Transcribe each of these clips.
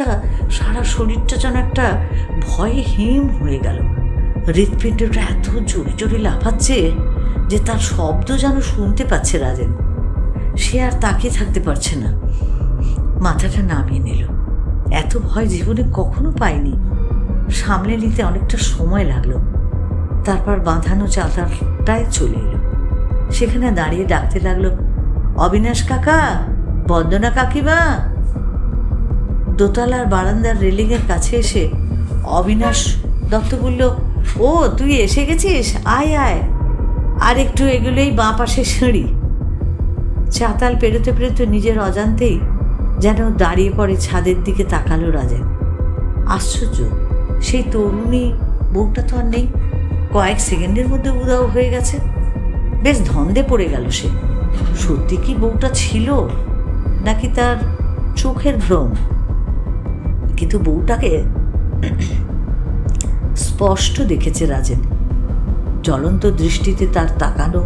একটা সারা শরীরটা যেন একটা ভয়ে হিম হয়ে গেল। হৃৎপিণ্ডটা এত জোরে জোরে লাফাচ্ছে যে তার শব্দ যেন শুনতে পাচ্ছে রাজেন। সে আর তাকিয়ে থাকতে পারছে না। মাথাটা নামিয়ে নিল। এত ভয় জীবনে কখনো পায়নি সামলে নিতে অনেকটা সময় লাগল। তারপর বাঁধানো চাতালটায় চলে এলো। সেখানে দাঁড়িয়ে ডাকতে লাগল, অবিনাশ কাকা, বন্দনা কাকিমা দোতলার বারান্দার রেলিংয়ের কাছে এসে অবিনাশ দত্ত বলল, ও, তুই এসে গেছিস? আয় আয়। আর একটু এগুলোই বাঁ পাশে সিঁড়ি। চাতাল পেরোতে পেরোতে নিজের অজান্তেই যেন দাঁড়িয়ে পড়ে ছাদের দিকে তাকালো রাজেন। আশ্চর্য, সেই তরুণী বউটা তো আর নেই। কয়েক সেকেন্ডের মধ্যে উদাও হয়ে গেছে। বেশ ধন্দে পড়ে গেল সে। সত্যি কি বউটা ছিল? নাকি তার চোখের ভ্রম? কিন্তু বউটাকে স্পষ্ট দেখেছে রাজেন। জ্বলন্ত দৃষ্টিতে তার তাকানো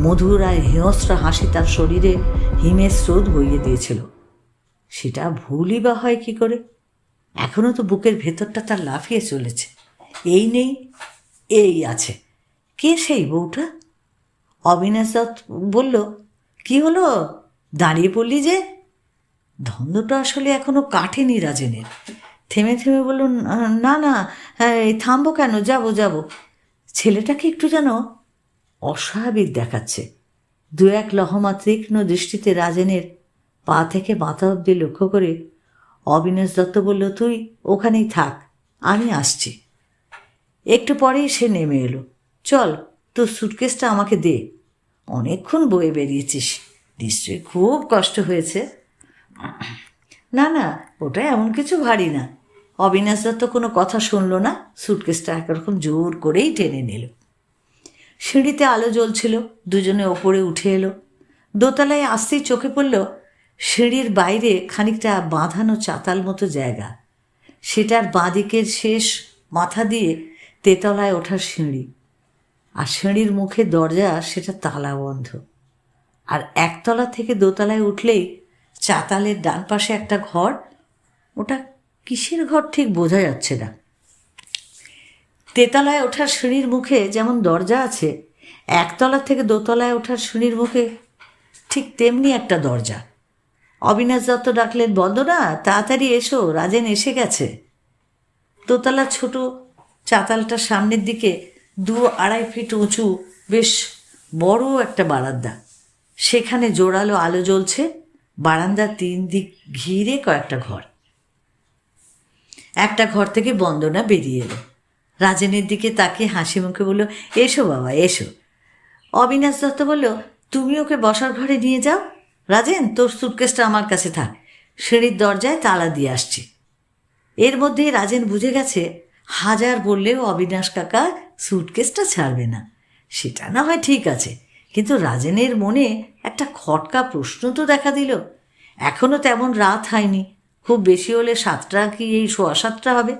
মধুর আর হিংস্র হাসি তার শরীরে হিমের স্রোত বইয়ে দিয়েছিল। সেটা ভুলই বা হয় কি করে? এখনও তো বুকের ভেতরটা তার লাফিয়ে চলেছে। এই নেই, এই আছে। কে সেই বউটা? অবিনাশ দত্ত বলল, কি হলো? দাঁড়িয়ে পড়লি যে? ধন্দটা আসলে এখনও কাটেনি রাজেনের। থেমে থেমে বলল, না না এই থামবো কেন? যাব যাব। ছেলেটাকে একটু যেন অস্বাভাবিক দেখাচ্ছে। দু এক লহমা তীক্ষ্ণ দৃষ্টিতে রাজেনের পা থেকে মাথা অব্দি লক্ষ্য করে অবিনাশ দত্ত বলল, তুই ওখানেই থাক, আমি আসছি। একটু পরেই সে নেমে এলো। চল, তোর সুটকেসটা আমাকে দে। অনেকক্ষণ বয়ে বেরিয়েছিস। নিশ্চয়ই খুব কষ্ট হয়েছে। না না, ওটা এমন কিছু ভারী না। অবিনাশ দত্ত কোনো কথা শুনলো না সুটকেসটা একরকম জোর করেই টেনে নিল। সিঁড়িতে আলো জ্বলছিল, দুজনে ওপরে উঠে এলো। দোতলায় আসতেই চোখে পড়ল, সিঁড়ির বাইরে খানিকটা বাঁধানো চাতাল মতো জায়গা। সেটার বাঁদিকের শেষ মাথা দিয়ে তেতলায় ওঠার সিঁড়ি। আর সিঁড়ির মুখে দরজা, সেটা তালা বন্ধ আর একতলা থেকে দোতলায় উঠলেই চাতালের ডান পাশে একটা ঘর, ওটা কিসের ঘর ঠিক বোঝা যাচ্ছে না। তেতলায় ওঠার সিঁড়ির মুখে যেমন দরজা আছে একতলা থেকে দোতলায় ওঠার সিঁড়ির মুখে ঠিক তেমনি একটা দরজা। অবিনাশ দত্ত ডাকলেন, বন্দনা, তাড়াতাড়ি এসো, রাজেন এসে গেছে। দোতলা ছোট চাতালটার সামনের দিকে দু আড়াই ফিট উঁচু, বেশ বড় একটা বারান্দা। সেখানে জোরালো আলো জ্বলছে বারান্দার তিন দিক ঘিরে কয়েকটা ঘর। একটা ঘর থেকে বন্দনা বেরিয়ে এলো। রাজেনের দিকে তাকে হাসি মুখে বলল, এসো বাবা, এসো। অবিনাশ দত্ত বলল, তুমি ওকে বসার ঘরে নিয়ে যাও। রাজেন, তোর সুটকেসটা আমার কাছে থাক। সিঁড়ির দরজায় তালা দিয়ে আসছি। এর মধ্যেই রাজেন বুঝে গেছে, হাজার বললেও অবিনাশ কাকা সুটকেসটা ছাড়বে না। সেটা না হয় ঠিক আছে। কিন্তু রাজেনের মনে একটা খটকা প্রশ্ন তো দেখা দিল। এখনও তেমন রাত হয়নি। খুব বেশি হলে সাতটা কি এই সোয়া সাতটা হবে?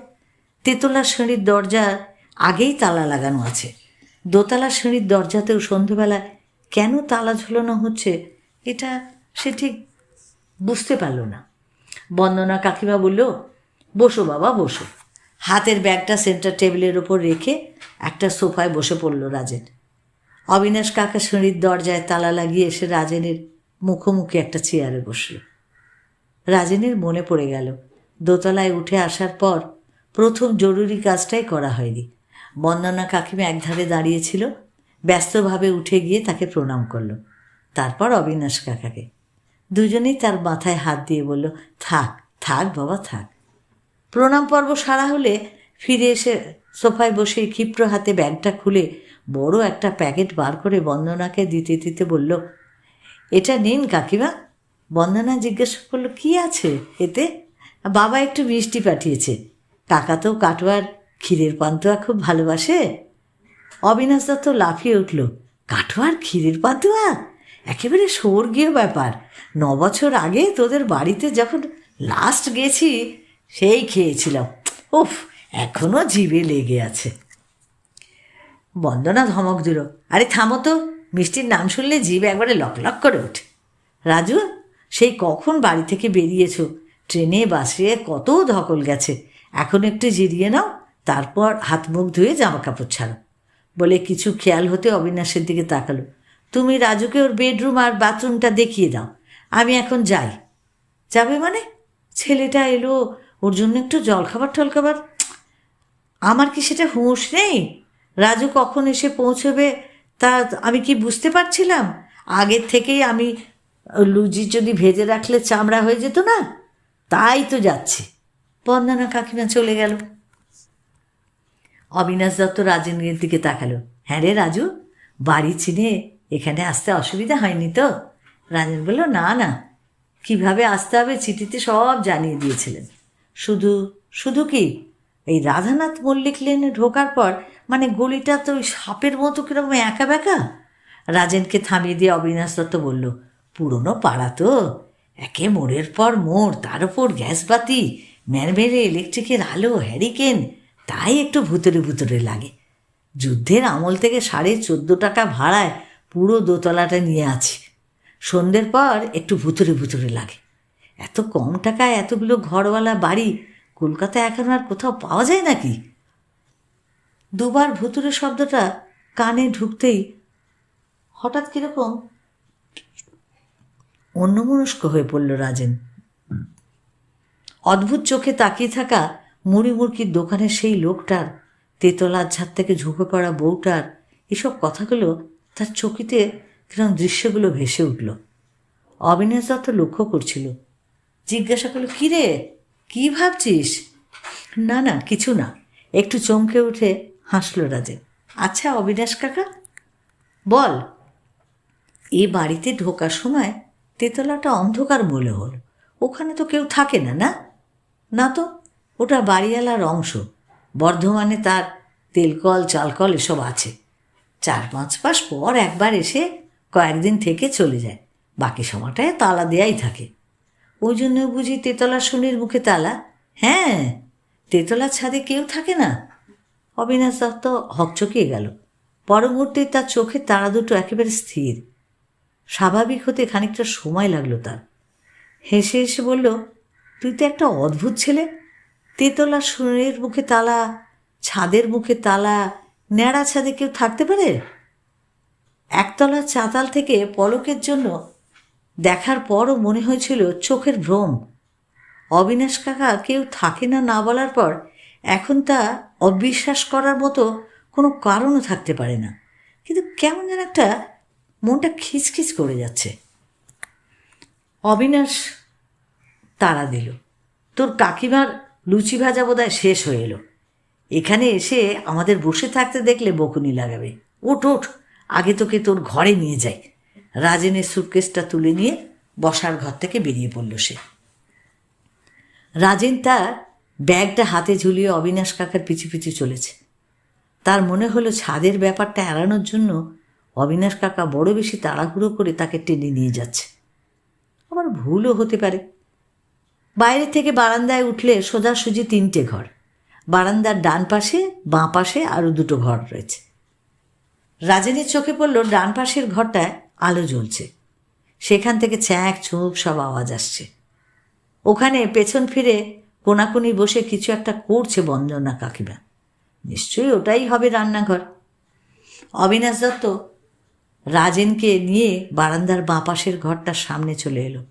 তেতলা সিঁড়ির দরজার আগেই তালা লাগানো আছে। দোতলা সিঁড়ির দরজাতেও সন্ধেবেলা কেন তালা ঝোলানো হচ্ছে, এটা সে ঠিক বুঝতে পারল না। বন্দনা কাকিমা বলল, বসো বাবা, বসো। হাতের ব্যাগটা সেন্টার টেবিলের ওপর রেখে একটা সোফায় বসে পড়ল রাজেন। অবিনাশ কাকা সিঁড়ির দরজায় তালা লাগিয়ে এসে রাজেনের মুখোমুখি একটা চেয়ারে বসল। রাজেনের মনে পড়ে গেল, দোতলায় উঠে আসার পর প্রথম জরুরি কাজটাই করা হয়নি। বন্দনা কাকিমা একধারে দাঁড়িয়েছিল, ব্যস্তভাবে উঠে গিয়ে তাকে প্রণাম করল। তারপর অবিনাশ কাকাকে। দুজনেই তার মাথায় হাত দিয়ে বলল, থাক থাক বাবা, থাক। প্রণাম পর্ব সারা হলে ফিরে এসে সোফায় বসে ক্ষিপ্র হাতে ব্যাগটা খুলে বড় একটা প্যাকেট বার করে বন্দনাকে দিতে দিতে বলল, এটা নিন কাকিমা। বন্দনা জিজ্ঞেস করল, কি আছে এতে? বাবা একটু মিষ্টি পাঠিয়েছে। কাকা তো কাটোয়ার ক্ষীরের পান্তুয়া খুব ভালোবাসে। অবিনাশ দত্ত লাফিয়ে উঠল, কাটোয়ার ক্ষীরের পান্তুয়া? একেবারে স্বর্গীয় ব্যাপার। ন বছর আগে তোদের বাড়িতে যখন লাস্ট গেছি, সেই খেয়েছিলাম। উফ এখনও জিভে লেগে আছে। বন্দনা ধমক দিল। আরে থামো তো, মিষ্টির নাম শুনলে জিভ একবারে লক লক করে ওঠে। রাজু, সেই কখন বাড়ি থেকে বেরিয়েছ? ট্রেনে, বাসে কত ধকল গেছে? এখন একটু জিরিয়ে নাও, তারপর হাত মুখ ধুয়ে জামা কাপড় ছাড়ো। বলে কিছু খেয়াল হতে অবিনাশের দিকে তাকালো। তুমি রাজুকে ওর বেডরুম আর বাথরুমটা দেখিয়ে দাও, আমি এখন যাই। যাবে মানে? ছেলেটা এলো, ওর জন্য একটু জলখাবার টলখাবার আমার কি সেটা হুঁশ নেই? রাজু কখন এসে পৌঁছবে তা আমি কি বুঝতে পারছিলাম? আগের থেকেই আমি লুজি যদি ভেজে রাখলে চামড়া হয়ে যেত না? তাই তো যাচ্ছে। বন্দনা কাকিমা চলে গেল। অবিনাশ দত্ত রাজেন্দ্রের দিকে তাকালো। হ্যাঁ রে রাজু, বাড়ি চিনে এখানে আসতে অসুবিধা হয়নি তো? রাজেন বলল, না না। কীভাবে আসতে হবে চিঠিতে সব জানিয়ে দিয়েছিলেন। শুধু শুধু কি? এই রাধানাথ মল্লিক লেনে ঢোকার পর মানে গলিটা তো ওই সাপের মতো কীরকম একা বেঁকা? রাজেনকে থামিয়ে দিয়ে অবিনাশ দত্ত বলল, পুরনো পাড়া তো। একে মোড়ের পর মোড়, তার উপর গ্যাস বাতি মেরমেরে ইলেকট্রিকের আলো, হ্যারিকেন, তাই একটু ভুতুরে ভুতরে লাগে। যুদ্ধের আমল থেকে সাড়ে চোদ্দ টাকা ভাড়ায় পুরো দোতলাটা নিয়ে আছি। সন্ধ্যের পর একটু ভুতুরে ভুতুরে লাগে। এত কম টাকায় এতগুলো ঘরওয়ালা বাড়ি, কলকাতায় এখন আর কোথাও পাওয়া যায় নাকি? দুবার ভুতুরে শব্দটা কানে ঢুকতেই হঠাৎ কীরকম অন্যমনস্ক হয়ে পড়ল রাজেন। অদ্ভুত চোখে তাকিয়ে থাকা মুড়ি মুড়কির দোকানের সেই লোকটার, তেতলার ছাদ থেকে ঝুঁকে পড়া বউটার এসব কথাগুলো তার চকিতে কিরম দৃশ্যগুলো ভেসে উঠল। অবিনাশ দত্ত লক্ষ্য করছিল। জিজ্ঞাসা করল কী রে কী ভাবছিস? না না, কিছু না। একটু চমকে উঠে হাসলো রাজেন। আচ্ছা অবিনাশ কাকা, বল। এ বাড়িতে ঢোকার সময় তেতলাটা অন্ধকার মনে হল। ওখানে তো কেউ থাকে না না? না তো, ওটা বাড়িওয়ালার অংশ। বর্ধমানে তার তেলকল, চালকল এসব আছে। চার পাঁচ মাস পর একবার এসে কয়েকদিন থেকে চলে যায়। বাকি সময়টায় তালা দেয়াই থাকে। ওই জন্য বুঝি তেতলা শনির মুখে তালা। হ্যাঁ তেতলার ছাদে কেউ থাকে না? অবিনাশ দত্ত হকচকিয়ে গেল। পর মুহূর্তে তার চোখের তারা দুটো একেবারে স্থির। স্বাভাবিক হতে খানিকটা সময় লাগল তার। হেসে হেসে বলল, তুই তো একটা অদ্ভুত ছেলে। তেতলা শনির মুখে তালা, ছাদের মুখে তালা, ন্যাড়া ছাদে কেউ থাকতে পারে? একতলা চাতাল থেকে পলকের জন্য দেখার পরও মনে হয়েছিল চোখের ভ্রম। অবিনাশ কাকা কেউ থাকে না না বলার পর এখন তা অবিশ্বাস করার মতো কোনো কারণও থাকতে পারে না। কিন্তু কেমন যেন একটা মনটা খিচখিচ করে যাচ্ছে। অবিনাশ তারা দিল। তোর কাকিমার লুচি ভাজা বোধহয় শেষ হয়ে এলো। এখানে এসে আমাদের বসে থাকতে দেখলে বকুনি লাগাবে। ওঠ ওঠ, আগে তোকে তোর ঘরে নিয়ে যাই। রাজেনের সুটকেসটা তুলে নিয়ে বসার ঘর থেকে বেরিয়ে পড়ল সে। রাজেন তার ব্যাগটা হাতে ঝুলিয়ে অবিনাশ কাকার পিছু পিছু চলেছে। তার মনে হলো ছাদের ব্যাপারটা এড়ানোর জন্য অবিনাশ কাকা বড় বেশি তাড়াহুড়ো করে তাকে টেনে নিয়ে যাচ্ছে। আবার ভুলও হতে পারে। বাইরে থেকে বারান্দায় উঠলে সোজাসুজি তিনটে ঘর। বারান্দার ডান পাশে, বাঁ পাশে আরও দুটো ঘর রয়েছে। রাজেনের চোখে পড়ল ডান পাশের ঘরটায় আলো জ্বলছে। সেখান থেকে ছ্যাঁক ছুঁক সব আওয়াজ আসছে। ওখানে পেছন ফিরে কোনাকুনি বসে কিছু একটা করছে বন্দনা কাকিমা। নিশ্চয়ই ওটাই হবে রান্নাঘর। অবিনাশ দত্ত রাজেনকে নিয়ে বারান্দার বাঁ পাশের ঘরটার সামনে চলে এলো।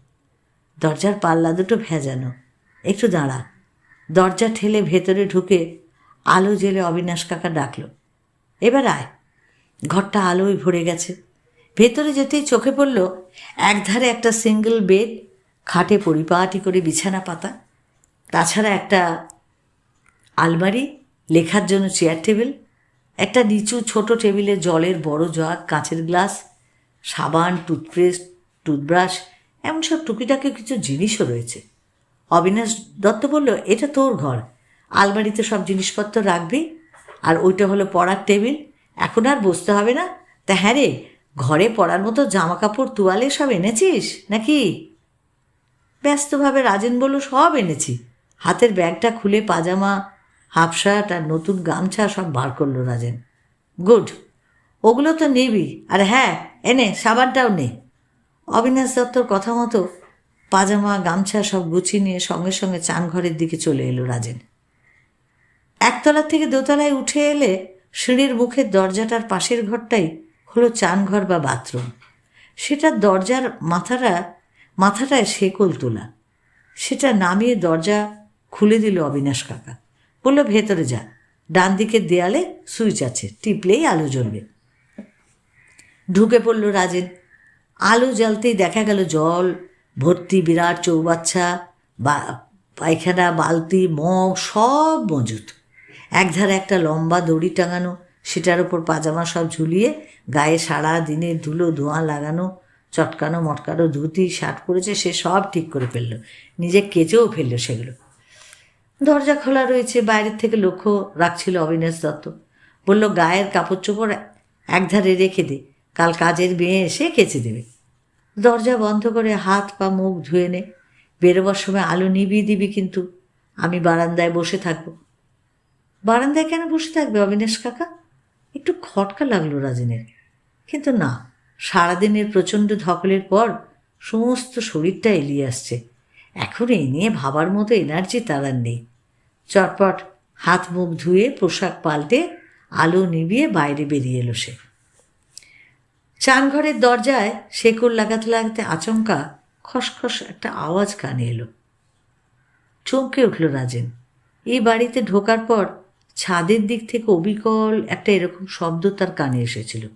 দরজার পাল্লা দুটো ভেজানো। একটু দাঁড়া। দরজা ঠেলে ভেতরে ঢুকে আলো জেলে অবিনাশ কাকা ডাকলো, এবার আয়। ঘরটা আলোয় ভরে গেছে। ভেতরে যেতেই চোখে পড়ল, একধারে একটা সিঙ্গেল বেড, খাটে পরিপাটি করে বিছানা পাতা তাছাড়া একটা আলমারি, লেখার জন্য চেয়ার টেবিল একটা নিচু ছোট টেবিলে জলের বড় জগ, কাঁচের গ্লাস, সাবান টুথপেস্ট টুথব্রাশ এমন সব টুকিটাকি কিছু জিনিসও রয়েছে। অবিনাশ দত্ত বলল, এটা তোর ঘর। আলমারিতে সব জিনিসপত্র রাখবি, আর ওইটা হলো পড়ার টেবিল এখন আর বসতে হবে না। তা হ্যাঁ রে, ঘরে পড়ার মতো জামা কাপড় তুয়ালে সব এনেছিস নাকি? ব্যস্তভাবে রাজেন বলল, সব এনেছি। হাতের ব্যাগটা খুলে পাজামা হাফ শার্ট আর নতুন গামছা সব বার করল রাজেন। গুড, ওগুলো তো নিবি। আর হ্যাঁ এনে, সাবানটাও নে। অবিনাশ দত্তর কথা মতো পাজামা, গামছা সব গুছিয়ে নিয়ে সঙ্গে সঙ্গে চান ঘরের দিকে চলে এলো রাজেন। একতলা থেকে দোতলায় উঠে এলে সিঁড়ির মুখের দরজাটার পাশের ঘরটাই হলো চান ঘর বা বাথরুম। সেটার দরজার মাথাটা, মাথাটায় শেকল তোলা। সেটা নামিয়ে দরজা খুলে দিল অবিনাশ কাকা। বলল, ভেতরে যা। ডান দিকের দেয়ালে সুইচ আছে, টিপলেই আলো জ্বলবে। ঢুকে পড়ল রাজেন। আলো জ্বালতেই দেখা গেল জল, ভর্তি বিরাট চৌবাচ্চা, বা, পায়খানা, বালতি, মগ, সব মজুত। একধারে একটা লম্বা দড়ি টাঙানো, সেটার ওপর পাজামা সব ঝুলিয়ে গায়ে সারা দিনের ধুলো, ধোঁয়া লাগানো, চটকানো, মটকানো ধুতি, শার্ট পরেছে, সে সব ঠিক করে ফেলল। নিজে কেচেও ফেলল সেগুলো। দরজা খোলা রয়েছে, বাইরের থেকে লক্ষ্য রাখছিল অবিনাশ দত্ত। বলল, গায়ের কাপড় চোপড় একধারে রেখে দে, কাল কাজের মেয়ে এসে কেচে দেবে। দরজা বন্ধ করে হাত পা মুখ ধুয়ে নে। বেরোবার সময় আলো নিবিয়ে দিবি কিন্তু, আমি বারান্দায় বসে থাকব। বারান্দায় কেন বসে থাকবে অবিনাশ কাকা? একটু খটকা লাগল রাজেনের। কিন্তু না, সারাদিনের প্রচণ্ড ধকলের পর সমস্ত শরীরটা এলিয়ে আসছে। এখন এই নিয়ে ভাবার মতো এনার্জি তার আর নেই। চটপট হাত মুখ ধুয়ে পোশাক পাল্টে আলো নিভিয়ে বাইরে বেরিয়ে এলো সে। চানঘরের দরজায় শেকড় লাগাতে লাগাতে আচমকা খসখস একটা আওয়াজ কানে এলো। চমকে উঠল রাজেন। এই বাড়িতে ঢোকার পর ছাদের দিক থেকে অবিকল একটা এরকম শব্দ তার কানে এসেছিল।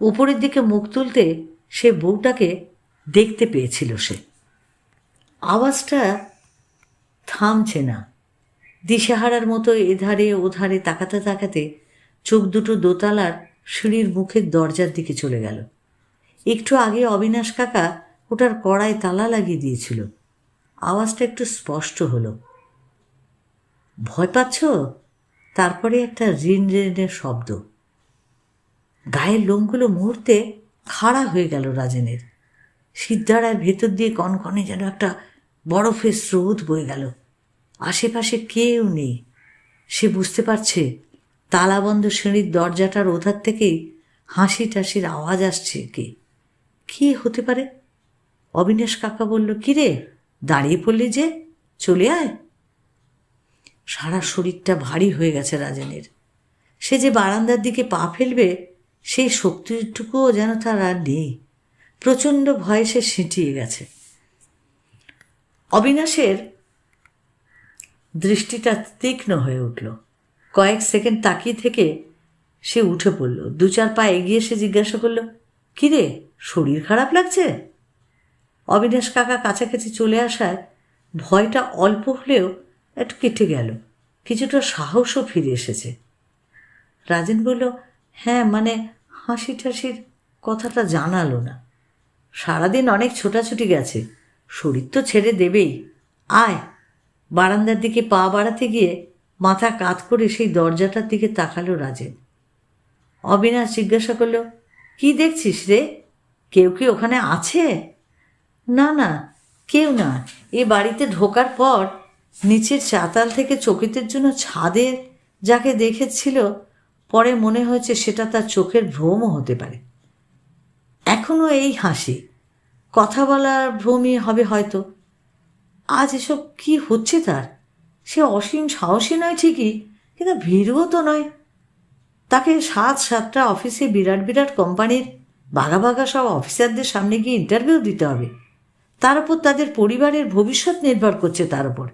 উপরের দিকে মুখ তুলতে সে বউটাকে দেখতে পেয়েছিল সে। আওয়াজটা থামছে না। দিশেহারার মতো এধারে ওধারে তাকাতে তাকাতে চোখ দুটো দোতলার সিঁড়ির মুখের দরজার দিকে চলে গেল। একটু আগে অবিনাশ কাকা ওটার কড়ায় তালা লাগিয়ে দিয়েছিল। আওয়াজটা একটু স্পষ্ট হলো। ভয় পাচ্ছ? তারপরে একটা রিন রিনের শব্দ। গায়ের লোমগুলো মুহূর্তে খাড়া হয়ে গেল রাজেনের। সিদ্ধারার ভেতর দিয়ে কনকনে যেন একটা বরফের স্রোত বয়ে গেল। আশেপাশে কেউ নেই। সে বুঝতে পারছে তালাবন্ধ সিঁড়ির দরজাটার ওধার থেকেই হাসি টাসির আওয়াজ আসছে কে। কি হতে পারে? অবিনাশ কাকা বলল, কিরে, দাঁড়িয়ে পড়লি যে, চলে আয়। সারা শরীরটা ভারী হয়ে গেছে রাজেনের। সে যে বারান্দার দিকে পা ফেলবে, সেই শক্তিটুকুও যেন তার আর নেই। প্রচণ্ড ভয়ে সে সিঁটিয়ে গেছে। অবিনাশের দৃষ্টিটা তীক্ষ্ণ হয়ে উঠল। কয়েক সেকেন্ড তাকিয়ে থেকে সে উঠে পড়ল। দু চার পা এগিয়ে সে জিজ্ঞাসা করল কিরে শরীর খারাপ লাগছে? অবিনাশ কাকা কাছাকাছি চলে আসায় ভয়টা অল্প হলেও একটু কেটে গেল। কিছুটা সাহসও ফিরে এসেছে। রাজেন বলল হ্যাঁ মানে হাসি ঠাসির কথাটা জানালো না। সারাদিন অনেক ছোটাছুটি গেছে। শরীর তো ছেড়ে দেবেই। আয় বারান্দার দিকে পা বাড়াতে গিয়ে মাথা কাত করে সেই দরজাটার দিকে তাকালো রাজেন। অবিনাশ জিজ্ঞাসা করল, কি দেখছিস রে? কেউ কি ওখানে আছে? না না, কেউ না। এ বাড়িতে ঢোকার পর নিচের চাতাল থেকে চকিতের জন্য ছাদের যাকে দেখেছিল, পরে মনে হয়েছে সেটা তার চোখের ভ্রমও হতে পারে। এখনও এই হাসি। কথা বলার ভ্রমই হবে হয়তো। আজ এসব কি হচ্ছে তার? সে অসীম সাহসী নয় ঠিকই, কিন্তু ভীরুও তো নয়। তাকে সাত সাতটা অফিসে বিরাট বিরাট কোম্পানির বাঘা বাঘা সব অফিসারদের সামনে গিয়ে ইন্টারভিউ দিতে হবে। তার উপর তাদের পরিবারের ভবিষ্যৎ নির্ভর করছে তার উপর।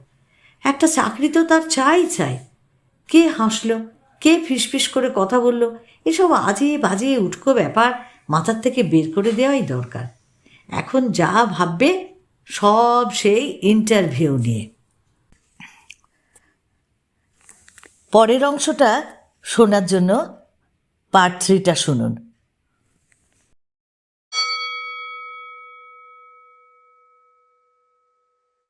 একটা চাকরি তো তার চাই চাই। কে হাসলো, কে ফিসফিস করে কথা বলল, এসব আজে বাজে উটকো ব্যাপার মাথার থেকে বের করে দেওয়াই দরকার। এখন যা ভাববে সব সেই ইন্টারভিউ নিয়ে। পরের অংশটা শোনার জন্য পার্ট থ্রিটা শুনুন।